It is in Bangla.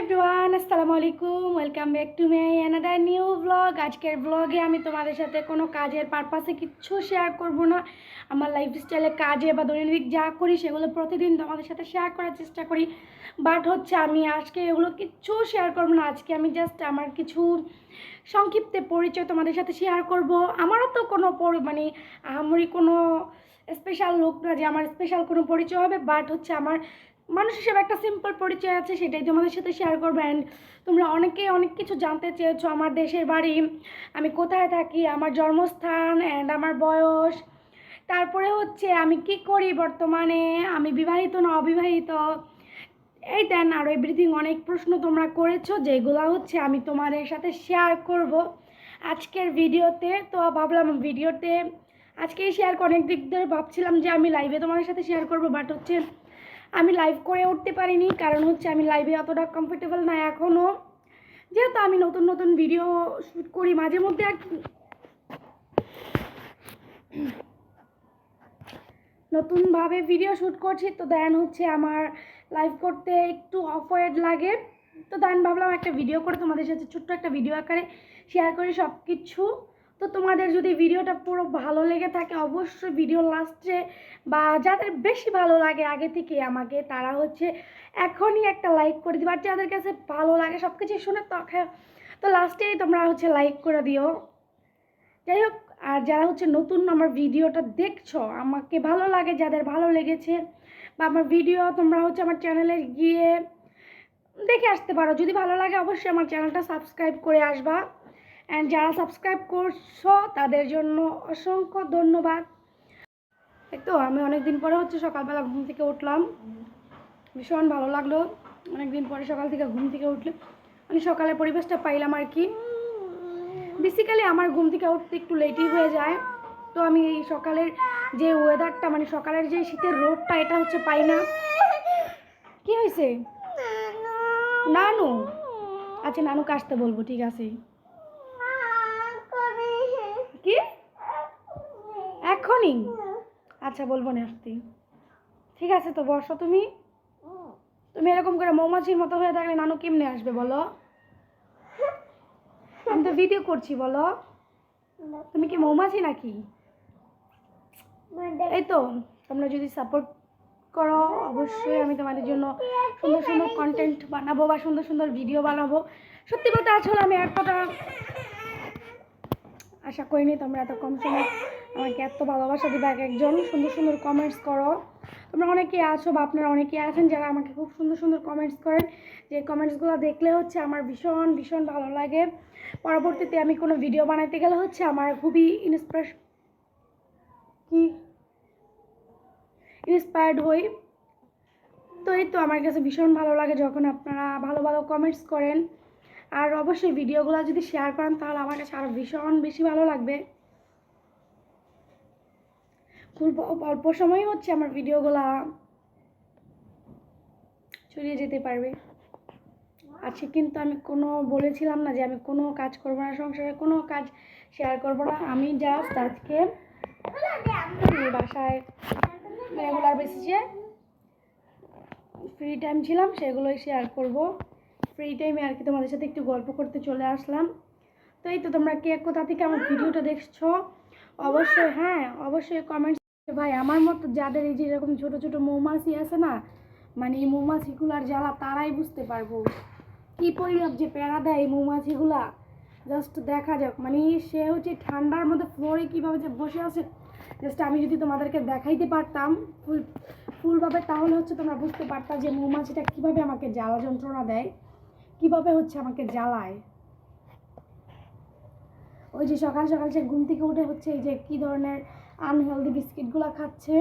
এভরিওয়ান আসসালামু আলাইকুম welcome back to my another new blog আজকের ব্লগে আমি তোমাদের সাথে কোনো কাজের পারপাসে কিচ্ছু শেয়ার করব না। আমার লাইফস্টাইলে কাজে বা দৈনন্দিন যা করি সেগুলো প্রতিদিন তোমাদের সাথে শেয়ার করার চেষ্টা করি। বাট হচ্ছে আমি আজকে এগুলো কিচ্ছু শেয়ার করব না। আজকে আমি জাস্ট আমার কিছু সংক্ষিপ্তে পরিচয় তোমাদের সাথে শেয়ার করব। আমারও তো কোনো মানে আহামরি কোনো স্পেশাল লোক না যে আমার স্পেশাল কোনো পরিচয় হবে। বাট হচ্ছে আমার মানুষ হিসেবে একটা সিম্পল পরিচয় আছে, সেটাই তোমাদের সাথে শেয়ার করব। অ্যান্ড তোমরা অনেকে অনেক কিছু জানতে চেয়েছো আমার দেশের বাড়ি। আমি কোথায় থাকি, আমার জন্মস্থান অ্যান্ড আমার বয়স। তারপরে হচ্ছে আমি কি করি বর্তমানে? আমি বিবাহিত না অবিবাহিত? এই দেন আরও এভরিথিং অনেক প্রশ্ন তোমরা করেছ, যেগুলো হচ্ছে আমি তোমাদের সাথে শেয়ার করব আজকের ভিডিওতে। তো ভাবলাম ভিডিওতে আজকেই শেয়ার অনেক দিক ধরে ভাবছিলাম যে আমি লাইভে তোমাদের সাথে শেয়ার করব বাট হচ্ছে আমি লাইভ করে উঠতে পারিনি, কারণ হচ্ছে আমি লাইভে অতটা কমফোর্টেবল না এখনও যেহেতু আমি নতুন নতুন ভিডিও শ্যুট করি, মাঝে মধ্যে আর নতুনভাবে ভিডিও শ্যুট করছি, তো দেন হচ্ছে আমার লাইভ করতে একটু অফওয়ার্ড লাগে। তো দেন ভাবলাম একটা ভিডিও করে তোমাদের সাথে ছোট্ট একটা ভিডিও আকারে শেয়ার করি সব কিছু তো তোমাদের যদি ভিডিওটা পুরো ভালো লেগে থাকে, অবশ্যই ভিডিও লাস্টে বা যাদের বেশি ভালো লাগে আগে থেকে আমাকে, তারা হচ্ছে এখনই একটা লাইক করে দিবে। আর যাদের কাছে ভালো লাগে সব কিছু শুনে তখন তো লাস্টেই তোমরা হচ্ছে লাইক করে দিও। যাই হোক, আর যারা হচ্ছে নতুন আমার ভিডিওটা দেখছ, আমাকে ভালো লাগে, যাদের ভালো লেগেছে, বা আমার ভিডিও তোমরা হচ্ছে আমার চ্যানেলে গিয়ে দেখে আসতে পারো। যদি ভালো লাগে অবশ্যই আমার চ্যানেলটা সাবস্ক্রাইব করে আসবা। অ্যান্ড যারা সাবস্ক্রাইব করছ, তাদের জন্য অসংখ্য ধন্যবাদ। এই তো, আমি অনেক দিন পরে হচ্ছে সকালবেলা ঘুম থেকে উঠলাম। ভীষণ ভালো লাগল। অনেক দিন পরে সকাল থেকে ঘুম থেকে উঠলে মানে সকালের পরিবেশটা পাইলাম আর কি। বেসিক্যালি আমার ঘুম থেকে উঠতে একটু লেটই হয়ে যায়। তো আমি এই সকালের যে ওয়েদারটা মানে সকালের যে শীতের রোদটা, এটা হচ্ছে পাই না। কি হয়েছে নানু। আচ্ছা নানুকে আসতে বলব, ঠিক আছে কি এখনই আচ্ছা বলব না আসতে। ঠিক আছে তো বসো তুমি। তুমি এরকম করে মৌমাছির মতো হয়ে থাকলে নানু কেমনে আসবে বলো? আমি তো ভিডিও করছি বলো। তুমি কি মৌমাছি নাকি? এই তো তোমরা যদি সাপোর্ট করো অবশ্যই আমি তোমাদের জন্য সুন্দর সুন্দর কন্টেন্ট বানাবো বা সুন্দর সুন্দর ভিডিও বানাবো। সত্যি বলতে আসলে আমি এক কথা আশা করিনি তোমরা এত কম সময় আমাকে এত ভালোবাসা দিবে এক একজন। সুন্দর সুন্দর কমেন্টস করো। তোমরা অনেকেই আছো বা আপনারা অনেকেই আছেন যারা আমাকে খুব সুন্দর সুন্দর কমেন্টস করেন। যে কমেন্টসগুলো দেখলে হচ্ছে আমার ভীষণ ভীষণ ভালো লাগে। পরবর্তীতে আমি কোনো ভিডিও বানাইতে গেলে হচ্ছে আমার খুবই ইন্সপিরেশন কি? ইন্সপায়ার্ড হই। তো এই তো আমার কাছে ভীষণ ভালো লাগে যখন আপনারা ভালো ভালো কমেন্টস করেন। আর অবশ্যই ভিডিওগুলো যদি শেয়ার করেন তাহলে আমার কাছে আরও ভীষণ বেশি ভালো লাগবে। খুব অল্প সময় হচ্ছে আমার ভিডিওগুলা ছড়িয়ে যেতে পারবে। আজকে কিন্তু আমি কোনো বলেছিলাম না যে আমি কোনো কাজ করব না, সংসারে কোনো কাজ শেয়ার করব না। আমি জাস্ট আজকে বাসায় রেগুলার বেসিসে ফ্রি টাইম ছিলাম, সেগুলোই শেয়ার করব। ফ্রি টাইমে আর কি তোমাদের সাথে একটু গল্প করতে চলে আসলাম। তো এই তো তোমরা কে, কোথা থেকে আমার ভিডিওটা দেখছ? অবশ্যই হ্যাঁ অবশ্যই কমেন্টস ভাই, আমার মতো যাদের এই যে এরকম ছোটো ছোটো মৌমাছি আছে না মানে এই মৌমাছিগুলার জ্বালা তারাই বুঝতে পারব। কী পরিমাপ যে প্যারা দেয় এই মৌমাছিগুলা? জাস্ট দেখা যাক। মানে সে হচ্ছে ঠান্ডার মধ্যে ফ্লোরে কীভাবে যে বসে আছে জাস্ট আমি যদি তোমাদেরকে দেখাইতে পারতাম, ফুল, ফুলভাবে, তাহলে হচ্ছে তোমরা বুঝতে পারতাম যে মৌমাছিটা কীভাবে আমাকে জ্বালা যন্ত্রণা দেয়, কীভাবে হচ্ছে আমাকে জ্বালায়। ওই যে সকাল সকাল সে ঘুম থেকে উঠে হচ্ছে এই যে কী ধরনের আনহেলদি বিস্কিটগুলো খাচ্ছে।